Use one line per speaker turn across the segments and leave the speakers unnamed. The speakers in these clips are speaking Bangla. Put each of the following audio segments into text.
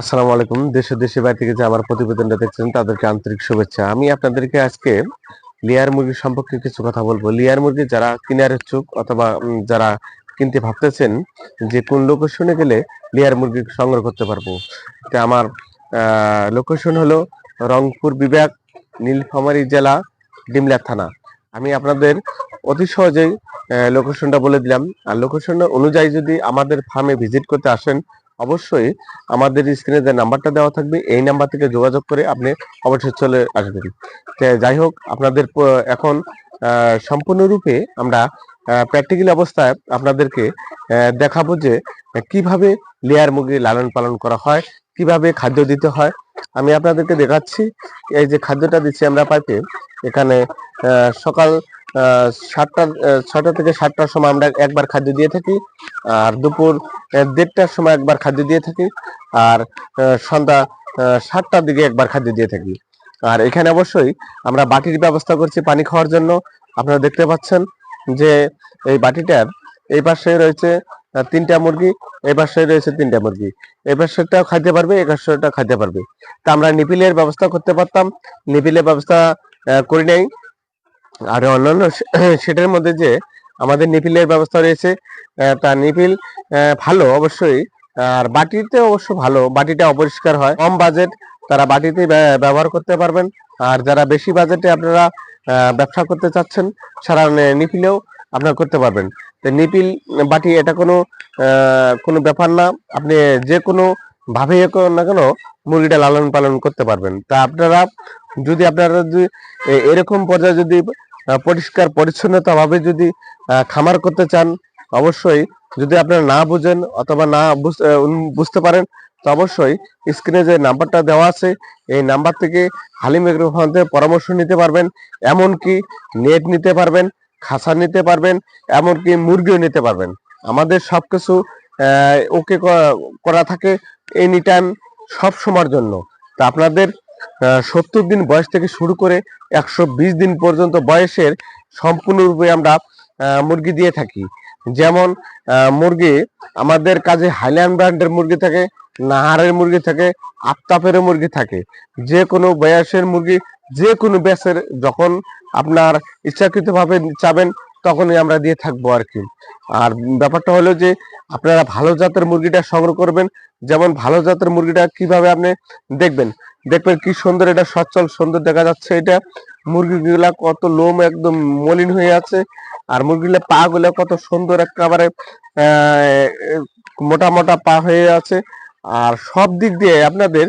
আসসালামু আলাইকুম। দেশে দেশে বাইরে থেকে যে আমার প্রতিবেদনটা দেখছেন, তাদেরকে আন্তরিক শুভেচ্ছা। আমি আপনাদেরকে আজকে লিয়ার মুরগি সম্পর্কে কিছু কথা বলব। লিয়ার মুরগি যারা কিনার ইচ্ছুক অথবা যারা কিনতে ভাবতেছেন যে কোন লোকেশনে গেলে লিয়ার মুরগি সংগ্রহ করতে পারব, তা আমার লোকেশন হলো রংপুর বিভাগ, নীলফামারী জেলা, ডিমলা থানা। আমি আপনাদের অতি সহজেই লোকেশনটা বলে দিলাম। আর লোকেশন অনুযায়ী যদি আমাদের ফার্মে ভিজিট করতে আসেন অবশ্যই আমাদের স্ক্রিনে যে নাম্বারটা দেওয়া থাকবে, এই নাম্বার থেকে যোগাযোগ করে আপনি অবশ্যই চলে আসবেন। যাই হোক, আপনাদের এখন সম্পূর্ণরূপে আমরা প্র্যাকটিক্যাল অবস্থায় আপনাদেরকে দেখাবো যে কীভাবে লেয়ার মুরগি লালন পালন করা হয়, কীভাবে খাদ্য দিতে হয়। আমি আপনাদেরকে দেখাচ্ছি, এই যে খাদ্যটা দিচ্ছি আমরা পাইপে এখানে সকাল সাতটা ছটা থেকে সাতটার সময় আমরা একবার খাদ্য দিয়ে থাকি, আর দুপুর দেড়টার সময় একবার খাদ্য দিয়ে থাকি, আর সন্ধ্যা সাতটার দিকে একবার খাদ্য দিয়ে থাকি। আর এখানে অবশ্যই আমরা বাটির ব্যবস্থা করছি পানি খাওয়ার জন্য। আপনারা দেখতে পাচ্ছেন যে এই বাটিটার এই পাশে রয়েছে তিনটা মুরগি, এই পাশে রয়েছে তিনটা মুরগি। এই পাশেরটাও খাইতে পারবে, এই পাশেরটা খাইতে পারবে। তা আমরা নিপিলের ব্যবস্থা করতে পারতাম। নিপিলের ব্যবস্থা করি নাই। আর অন্যান্য সেটার মধ্যে যে আমাদের নিপিলের ব্যবস্থা রয়েছে তা নিপিল ভালো অবশ্যই, আর বাটিতে অবশ্য ভালো, বাটিটা অপরিষ্কার হয়, কম বাজেট, তারা বাটিতে ব্যবহার করতে পারবেন, আর যারা বেশি বাজেটে আপনারা ব্যবসা করতে চাচ্ছেন সারা নিপিলেও আপনারা করতে পারবেন। তো নিপিল, বাটি এটা কোনো কোনো ব্যাপার না, আপনি যে কোনো ভাবে না কেন মুরগিটা লালন পালন করতে পারবেন। তা আপনারা যদি আপনারা যদি এরকম পর্যায়ে যদি পরিষ্কার পরিচ্ছন্নতা ভাবে যদি খামার করতে চান, অবশ্যই যদি আপনারা না বুঝেন অথবা না বুঝ- বুঝতে পারেন, তো অবশ্যই স্ক্রিনে যে নাম্বারটা দেওয়া আছে, এই নাম্বার থেকে হালিম থেকে পরামর্শ নিতে পারবেন, এমনকি নেট নিতে পারবেন খাসা নিতে পারবেন, এমনকি মুরগিও নিতে পারবেন। আমাদের সব কিছু ওকে করা থাকে এনি টাইম সব সময়ের জন্য। তা আপনাদের সত্তর দিন বয়স থেকে শুরু করে একশো বিশ দিন পর্যন্ত বয়সের সম্পূর্ণরূপে আমরা মুরগি দিয়ে থাকি। যেমন মুরগি আমাদের কাছে হাইল্যান্ড ব্র্যান্ডের মুরগি থাকে, নাহারের মুরগি থাকে আফতাপের মুরগি থাকে। যে কোনো বয়সের মুরগি যে কোনো ব্যাসের যখন আপনার ইচ্ছাকৃতভাবে চাবেন, তখনই আমরা দিয়ে থাকব আর কি। আর ব্যাপারটা হলো যে, আপনারা ভালো জাতের মুরগিটা সংগ্রহ করবেন। যেমন ভালো জাতের মুরগিটা কীভাবে আপনি দেখবেন দেখবেন কি সুন্দর, এটা সচ্ছল সুন্দর দেখা যাচ্ছে। এটা মুরগিগুলা কত লোম একদম মলিন হয়ে আছে। আর মুরগিগুলা পা গুলা কত সুন্দর একেবারে মোটা মোটা পা হয়ে আছে। আর সব দিক দিয়ে আপনাদের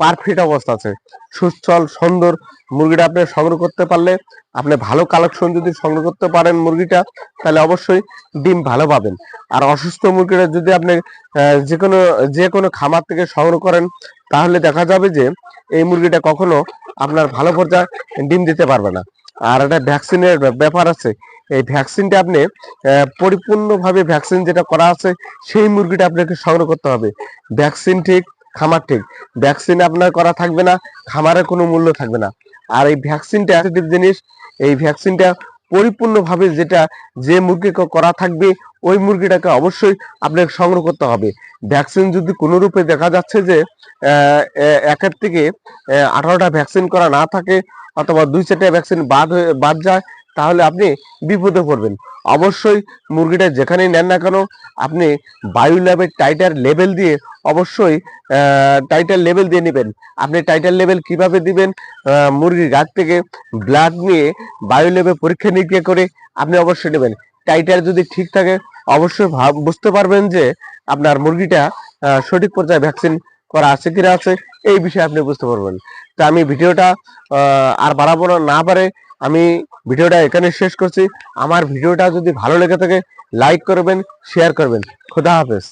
পারফেক্ট অবস্থা আছে। সুস্থল, সুন্দর মুরগিটা আপনি সংগ্রহ করতে পারলে, আপনি ভালো কালেকশন যদি সংগ্রহ করতে পারেন মুরগিটা, তাহলে অবশ্যই ডিম ভালো পাবেন। আর অসুস্থ মুরগিটা যদি আপনি যে কোনো যে কোনো খামার থেকে সংগ্রহ করেন, তাহলে দেখা যাবে যে, এই মুরগিটা কখনো আপনার ভালো পর্যায়ে ডিম দিতে পারবে না। আর একটা ভ্যাকসিনের ব্যাপার আছে এই ভ্যাকসিনটা আপনি পরিপূর্ণভাবে ভ্যাকসিন যেটা করা আছে, সেই মুরগিটা আপনাকে সংগ্রহ করতে হবে। ভ্যাকসিন ঠিক, খামার ঠিক। ভ্যাকসিন আপনার করা থাকবে না খামারের কোনো মূল্য থাকবে না। আর এই ভ্যাকসিনটা জিনিস, এই ভ্যাকসিনটা পরিপূর্ণভাবে যেটা, যে মুরগিকে করা থাকবে, ওই মুরগিটাকে অবশ্যই আপনাকে সংগ্রহ করতে হবে। ভ্যাকসিন যদি কোনো রূপে দেখা যাচ্ছে যে একের থেকে আঠারোটা ভ্যাকসিন করা না থাকে, অথবা দুই চারটা ভ্যাকসিন বাদ হয়ে, বাদ যায় তাহলে আপনি বিপদে পড়বেন। অবশ্যই মুরগিটা যেখানেই নেন না কেন, আপনি বায়ু ল্যাবের টাইটার লেভেল দিয়ে অবশ্যই টাইটার লেভেল দিয়ে নেবেন। আপনি টাইটার লেভেল কীভাবে দিবেন? মুরগির গাছ থেকে ব্লাড নিয়ে বায়ু লেভেল পরীক্ষা নিরীক্ষা করে আপনি অবশ্যই নেবেন। টাইটার যদি ঠিক থাকে, অবশ্যই ভাব- বুঝতে পারবেন যে আপনার মুরগিটা সঠিক পর্যায়ে ভ্যাকসিন করা আছে কিনা আছে, এই বিষয়ে আপনি বুঝতে পারবেন। তা আমি ভিডিওটা আর বাড়াবো না না পারে আমি ভিডিওটা এখানে শেষ করছি। আমার ভিডিওটা যদি ভালো লেগে থাকে লাইক করবেন শেয়ার করবেন। খোদা হাফেজ।